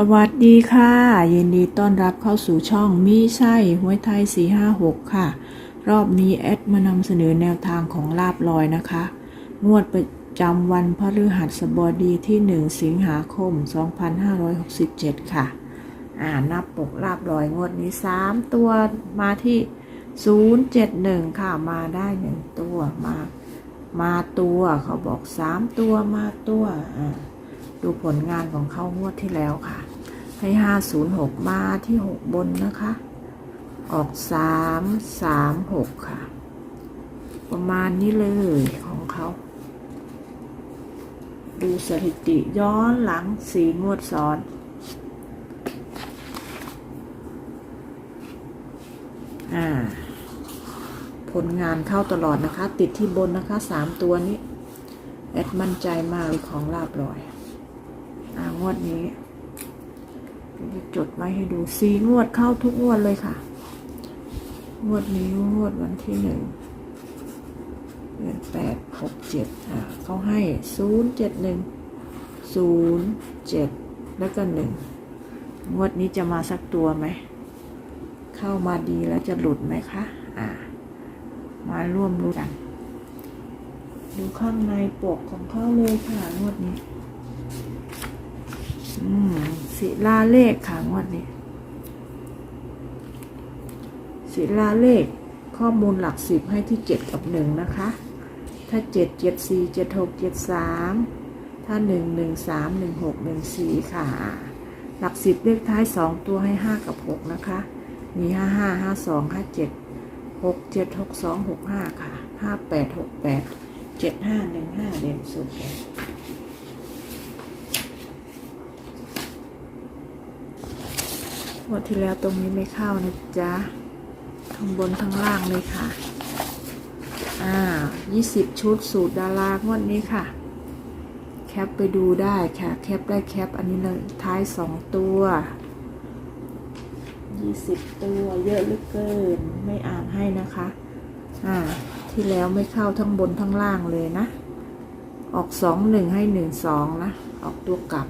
สวัสดีค่ะ ยินดีต้อนรับเข้าสู่ช่องมีไส้หวยไทย 456 ค่ะ รอบนี้แอดมานำเสนอแนวทางของลาบลอยนะคะ งวดประจำวันพฤหัสบดีที่ 1 สิงหาคม 2567 ค่ะ อ่านับปกลาบลอยงวดนี้ 3 ตัวมาที่ 071 ค่ะ มาได้ 1 ตัว มา มาตัวเขาบอก 3 ตัวมาตัวอ่าดูผลงานของเขางวดที่แล้วค่ะ ให้ห้าศูนย์หกมาที่หกบนนะคะ ออกสามสามหกค่ะ ประมาณนี้เลยของเขา ดูสถิติย้อนหลังสีงวดซ้อนอ่าผลงานเข้าตลอดนะคะ ติดที่บนนะคะสามตัวนี้ แอดมั่นใจมากเลยของลาบลอย อ่างวดนี้ จะจดไว้ให้ดูสีงวดเข้าทุกงวดเลยค่ะ งวดนี้งวดวันที่หนึ่งเดือนแปดหกเจ็ดอ่าเขาให้ศูนย์เจ็ดหนึ่งศูนย์เจ็ดแล้วก็หนึ่งงวดนี้จะมาสักตัวไหม เข้ามาดีแล้วจะหลุดไหมคะ อ่า มาร่วมรู้กัน ดูข้างในปกของเขาเลยค่ะงวดนี้ อืมศิลาเลขค่ะงวดนี้ศิลาเลขข้อมูลหลักสิบให้ที่เจ็ดกับหนึ่งนะคะ ถ้าเจ็ดเจ็ดสี่เจ็ดหกเจ็ดสามถ้าหนึ่งหนึ่งสามหนึ่งหกหนึ่งสี่ค่ะ หลักสิบเลขท้ายสองตัวให้ห้ากับหกนะคะ มีห้าห้าห้าสองห้าเจ็ดหกเจ็ดหกสองหกห้าค่ะห้าแปดหกแปดเจ็ดห้าหนึ่งห้าเด่นสุดเลย งวดที่แล้วตรงนี้ไม่เข้านะจ๊ะข้งบนข้งล่างเลยค่ะ อ่ายี่สิบชุดสูตรดารางวดนี้ค่ะ แคปไปดูได้ค่ะ แคปได้แคปอันนี้เลยท้ายสองตัวยี่สิบตัวเยอะเหลือเกิน ไม่อ่านให้นะคะ อ่า ที่แล้วไม่เข้าทั้งบนทั้งล่างเลยนะ ออกสองหนึ่งให้หนึ่งสองนะ ออกตัวกลับ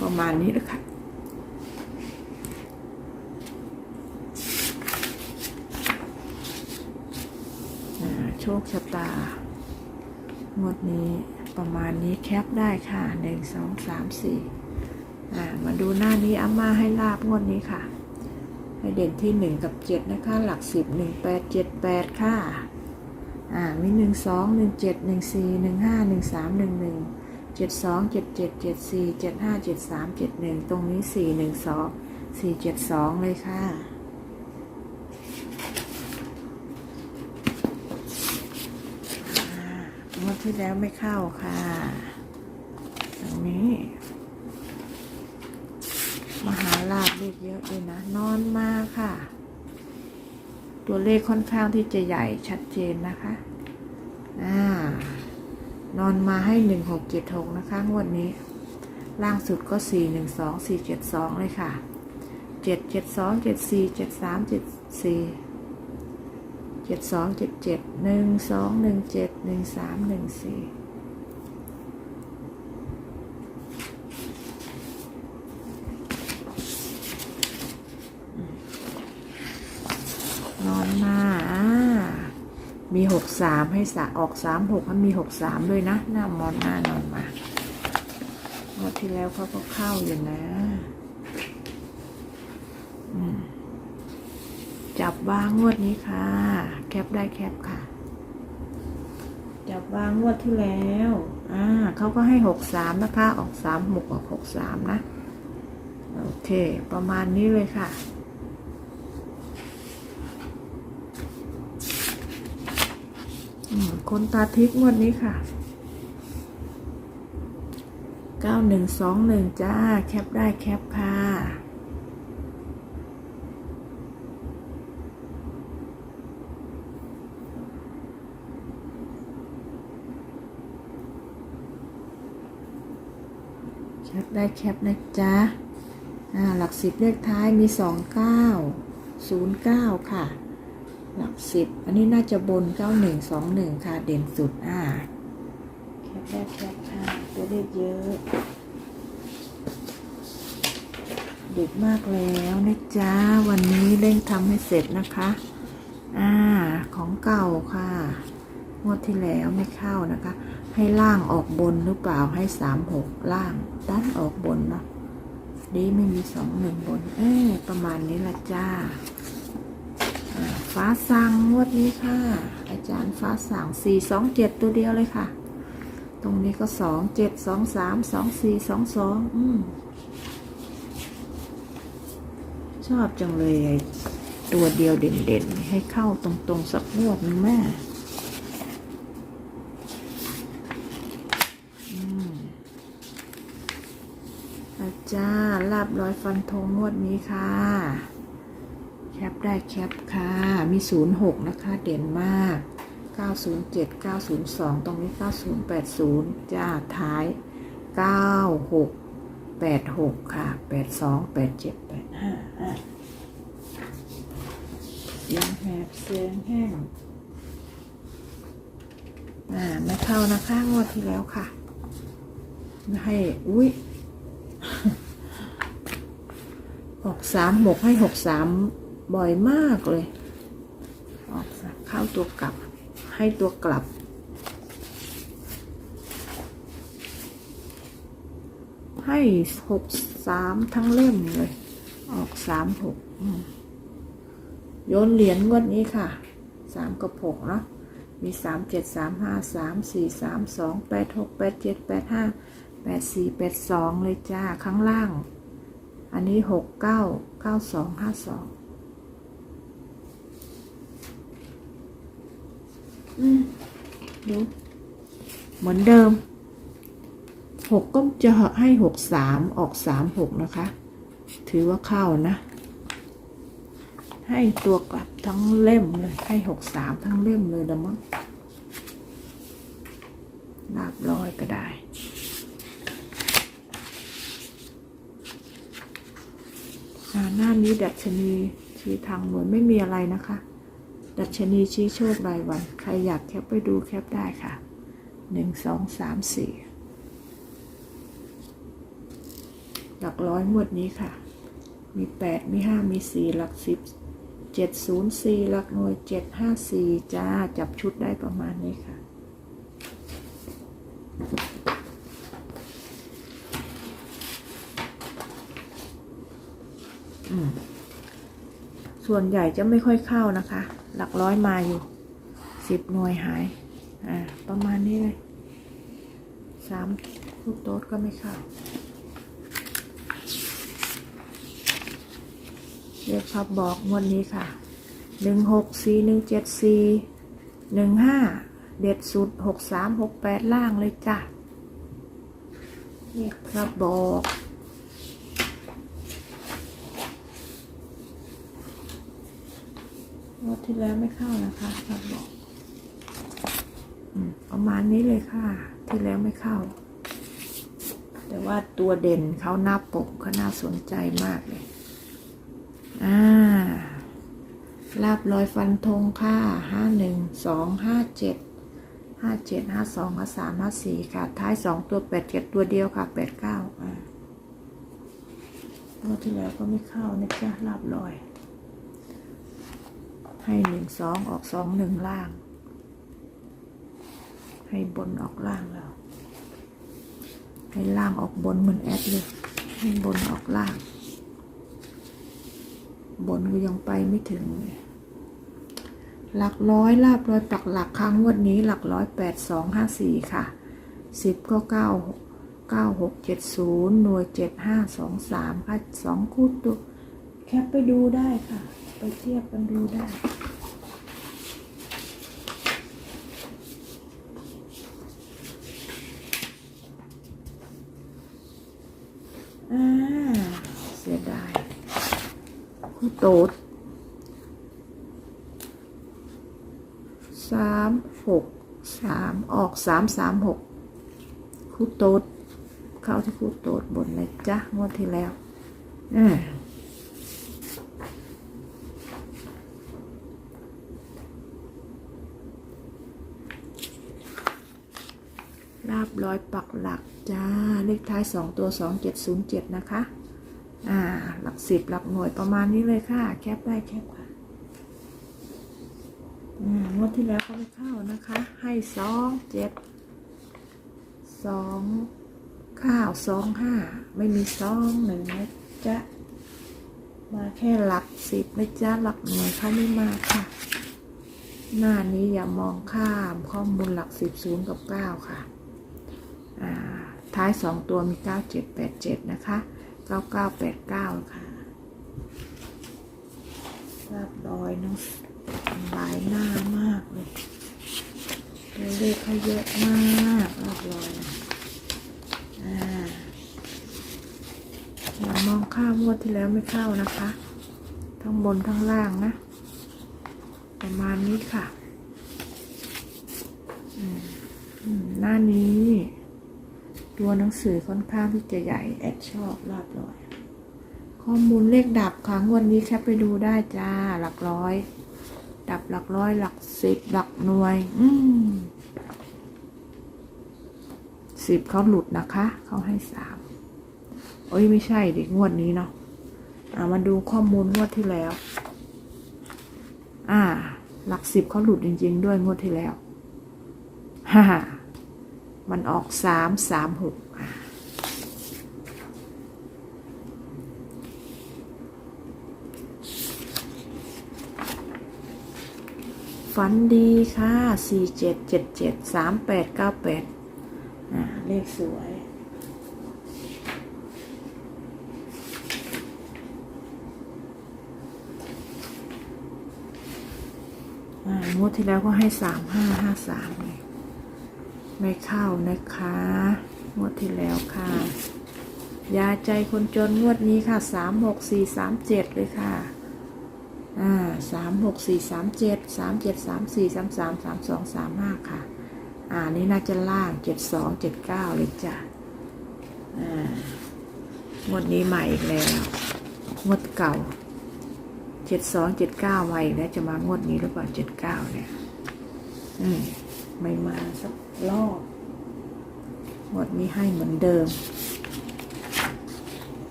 ประมาณนี้เลยค่ะ อ่าโช คชะตางวดนี้ประมาณนี้แคปได้ค่ะหนึ่งสองสามสี่อ่ามาดูหน้านี้อาม่าให้ลาบงวดนี้ค่ะ ให้เด่นที่หนึ่งกับเจ็ดนะคะ หลักสิบหนึ่งแปดเจ็ดแปดค่ะอ่ามีหนึ่งสองหนึ่งเจ็ดหนึ่งสี่หนึ่งห้าหนึ่งสามหนึ่งหนึ่งเจ็ดสองเจ็ดเจ็ดเจ็ดสี่เจ็ดห้าเจ็ดสามเจ็ดหนึ่งตรงนี้สี่หนึ่งสองสี่เจ็ดสองเลยค่ะ งวด ที่แล้วไม่เข้าค่ะ ตรงนี้ มหาลาบเลขเยอะเลยนะ นอนมาค่ะ ตัวเลขค่อนข้างที่จะใหญ่ชัดเจนนะคะ อ่า นอนมาให้หนึ่งหกเจ็ดหกนะคะงวดนี้ ล่างสุดก็สี่หนึ่งสองสี่เจ็ดสองเลยค่ะเจ็ดเจ็ดสองเจ็ดสี่เจ็ดสามเจ็ดสี่ เจ็ดสองเจ็ดเจ็ดหนึ่งสองหนึ่งเจ็ดหนึ่งสามหนึ่งสี่นอนมาอ่ามีหกสามให้สะออกสามหกมันมีหกสามด้วยนะหน้ามอนหน้านอนมางวดที่แล้วเขาก็เข้าอยู่นะอืม จับ วางงวดนี้ค่ะ แคปได้แคปค่ะ จับวางงวดที่แล้ว อ่าเขาก็ให้หกสามนะคะ ออกสามหกออกหกสามนะ โอเค ประมาณนี้เลยค่ะคนตาทิพย์งวดนี้ค่ะเก้าหนึ่งสองหนึ่งจ้า แคปได้แคปค่ะ แคปได้แคปนะจ๊ะหลักสิบเลขท้ายมีสองเก้าศูนย์เก้าค่ะ หลักสิบอันนี้น่าจะบนเก้าหนึ่งสองหนึ่งค่ะ เด่นสุดอ่าแคปได้แคปค่ะ ตัวเลขเยอะ เดึกมากแล้วนะจ๊ะ วันนี้เร่งทำให้เสร็จนะคะ อ่า ของเก่าค่ะ งวดที่แล้วไม่เข้านะคะ ให้ล่างออกบนหรือเปล่าให้สามหกล่างด้านออกบนเนาะดีไม่มีสองหนึ่งบน เอ้ประมาณนี้ละจ้า ฟ้าสั่งงวดนี้ค่ะ อาจารย์ฟ้าสั่งสี่สองเจ็ดตัวเดียวเลยค่ะ ตรงนี้ก็สองเจ็ดสองสามสองสี่สองสองอืมชอบจังเลยตัวเดียวเด่นๆ ให้เข้าตรงๆ สักงวดนึงแม่อืมอา จ้ารย์ลาบร้อยฟันธงงวดนี้ค่ะ แคปได้แคปค่ะ มี 06 นะคะ เด่นมาก 907 902 ตรงนี้ 9080 จ้า ท้าย 96 86 ค่ะ 82 87 85อะเสียงแหบเสียงแห้งอ่าไม่เข้านะคะ งวดที่แล้วค่ะ ให้ อุ้ย ออกสามหกให้หกสามบ่อยมากเลย ออกเข้าตัวกลับ ให้ตัวกลับ ให้หกสามทั้งเล่มเลย ออกสามหกโยนเหรียญงวดนี้ค่ะสามกับหกเนาะมีสามเจ็ดสามห้าสามสี่สามสองแปดหกแปดเจ็ดแปดห้าแปดสี่แปดสองเลยจ้าข้างล่าง อันนี้หกเก้าเก้าสองห้าสองอืมดูเหมือนเดิมหกก็จะให้หกสามออกสามหกนะคะ ถือว่าเข้านะ ให้ตัวกลับทั้งเล่มเลย ให้หกสามทั้งเล่มเลยละมั้งลาบร้อยก็ได้ อ่าห นี้ดัชนีชี้ทางหน่วยไม่มีอะไรนะคะ ดัชนีชี้โชครายวัน ใครอยากแคปไปดูแคปได้ค่ะหนึ่งสองสามสี่หลักร้อยงวดนี้ค่ะ มีแปดมีห้ามีสี่หลักสิบเจ็ดศูนย์สี่หลักหน่วยเจ็ดห้าสี่จ้า จับชุดได้ประมาณนี้ค่ะ อืม ส่วนใหญ่จะไม่ค่อยเข้านะคะ หลักร้อยมาอยู่สิบหน่วยหาย อ่า ประมาณนี้เลยสามลูกโต๊ดก็ไม่เข้าเรียกพับบอกงวดนี้ค่ะ หนึ่งหกสี่หนึ่งเจ็ดสี่หนึ่งห้า เด็ดสุดหกสามหกแปดล่างเลยจ้ะเรียกพับบอก งวดที่แล้วไม่เข้านะคะพับบอกประมาณนี้เลยค่ะ ที่แล้วไม่เข้า แต่ว่าตัวเด่นเขาหน้าปกเขาน่าสนใจมากเลย อ่าลาบลอยฟันธงค่ะห้าหนึ่งสองห้าเจ็ดห้าเจ็ดห้าสองห้าสามห้าสี่ค่ะ ท้ายสองตัวแปดเจ็ดตัวเดียวค่ะแปดเก้าอ่างวที่แล้วก็ไม่เข้านะจ๊ะลาบลอย ให้หนึ่งสองออกสองหนึ่งล่าง ให้บนออกล่างแล้ว ให้ล่างออกบนเหมือนแอดเลย ให้บนออกล่าง บนก็ยังไปไม่ถึงเลยหลักร้อยลาบร้อยปักหลักครั้งวันนี้หลักร้อยแปดสองห้าสี่ค่ะสิบก็เก้าเก้าหกเจ็ดศูนย์หน่วยเจ็ดห้าสองสามค่ะสองคู่ตัว แคปไปดูได้ค่ะ ไปเทียบกันดูได้อ่าเสียดายคู่โต๊ดสามหกสามออกสามสามหกคู่โต๊ดเข้าที่คู่โต๊ดบนเลยจ้ะงวดที่แล้วอ่า ลาบร้อยปักหลักจ้า เลขท้ายสองตัวสองเจ็ดศูนย์เจ็ดนะคะ อ่า หลักสิบหลักหน่วยประมาณนี้เลยค่ะ แคปได้แคปค่ะอืมงวดที่แล้วก็ไม่เข้านะคะ ให้สองเจ็ดสองข้าวสองห้าไม่มีสองหนึ่งนะจ๊ะมาแค่หลักสิบนะจ๊ะหลักหน่วยเขาไม่มาค่ะ หน้านี้อย่ามองข้ามข้อมูลหลักสิบศูนย์กับเก้าค่ะ ท้ายสองตัวมีเก้าเจ็ดแปดเจ็ดนะคะเก้าเก้าแปดเก้าค่ะลาบลอยน้องหลายหน้ามากเลยตัวเลขเขาเยอะมากลาบลอยอ่าอย่ามองข้ามงวดที่แล้วไม่เข้านะคะ ทั้งบนทั้งล่างนะ ประมาณนี้ค่ะอือหน้านี้ ตัวหนังสือค่อนข้างที่จะใหญ่แอดชอบรอบร้อย ข้อมูลเลขดับค่ะงวดนี้แคปไปดูได้จ้าหลักร้อย ดับหลักร้อยหลักสิบหลักหน่วย อืมสิบเขาหลุดนะคะ เขาให้สามโอ้ยไม่ใช่ดิงวดนี้เนาะอ่ามาดูข้อมูลงวดที่แล้ว อ่า หลักสิบเขาหลุดจริง ๆ ด้วยงวดที่แล้วฮ่า มันออกสามสามหกฝันดีค่ะสี่เจ็ดเจ็ดเจ็ดสามแปดเก้าแปดอ่าเลขสวยงวดที่แล้วก็ให้สามห้าห้าสามเลย ไม่เข้านะคะงวดที่แล้วค่ะยาใจคนจนงวดนี้ค่ะสามหกสี่สามเจ็ดเลยค่ะอ่าสามหกสี่สามเจ็ดสามเจ็ดสามสี่สามสามสามสองสามห้าค่ะ อ่านี่น่าจะล่างเจ็ดสองเจ็ดเก้าเลยจ้ะอ่างวดนี้ใหม่อีกแล้วงวดเก่าเจ็ดสองเจ็ดเก้ามาอีกแล้วจะมางวดนี้หรือเปล่าเจ็ดเก้าเนี่ยอืมไม่มาสัก รอบงวดนี้ให้เหมือนเดิม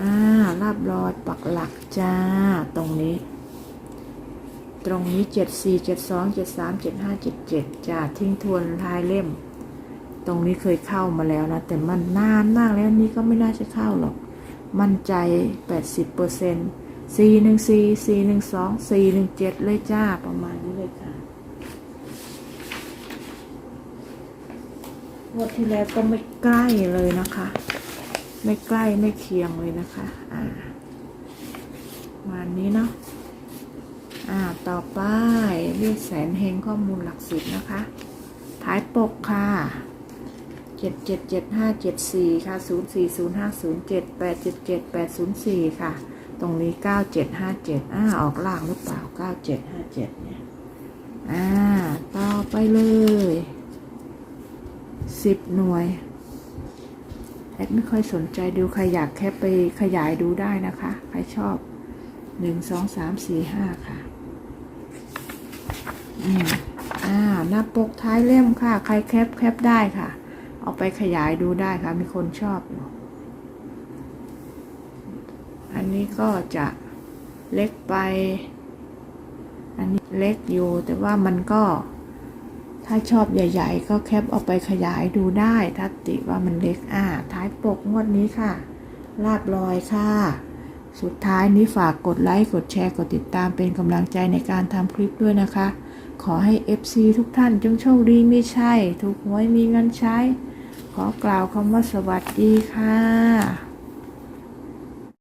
อ่าลาบลอยปักหลักจ้า ตรงนี้ ตรงนี้เจ็ดสี่เจ็ดสองเจ็ดสามเจ็ดห้าเจ็ดเจ็ดจ้า ทิ้งทวนท้ายเล่ม ตรงนี้เคยเข้ามาแล้วนะ แต่มันนานมากแล้วนี่ก็ไม่น่าจะเข้าหรอก มั่นใจแปดสิบเปอร์เซ็นต์สี่หนึ่งสี่สี่หนึ่งสองสี่หนึ่งเจ็ดเลยจ้า ประมาณนี้เลยค่ะ งวดที่แล้วก็ไม่ใกล้เลยนะคะ ไม่ใกล้ไม่เคียงเลยนะคะอ่ามาณนี้เนาะอ่าต่อไปเรียกแสนเฮงข้อมูลหลักสิบนะคะ ท้ายปกค่ะเจ็ดเจ็ดเจ็ดห้าเจ็ดสี่ค่ะศูนย์สี่ศูนย์ห้าศูนย์เจ็ดแปดเจ็ดเจ็ดแปดศูนย์สี่ค่ะ ตรงนี้เก้าเจ็ดห้าเจ็ดอ่าออกล่างหรือเปล่าเก้าเจ็ดห้าเจ็ดเนี่ยอ่า ต่อไปเลย สิบหน่วยแอดไม่ค่อยสนใจดูใครอยากแค่ไปขยายดูได้นะคะ ใครชอบหนึ่งสองสามสี่ห้าค่ะอืมอ่าหน้าปกท้ายเล่มค่ะ ใครแคปแคปได้ค่ะ เอาไปขยายดูได้ค่ะ มีคนชอบอยู่อันนี้ก็จะเล็กไป อันนี้เล็กอยู่แต่ว่ามันก็ ถ้าชอบใหญ่ ๆ ก็แคปเอาไปขยายดูได้ ถ้าติว่ามันเล็กอ่าท้ายปกงวดนี้ค่ะ ลาบลอยค่ะ สุดท้ายนี้ฝากกดไลค์ กดแชร์ กดติดตามเป็นกำลังใจในการทำคลิปด้วยนะคะ ขอให้ FC ทุกท่านจงโชคดีไม่ใช่ถูกหวยมีเงินใช้ ขอกล่าวคำว่าสวัสดีค่ะ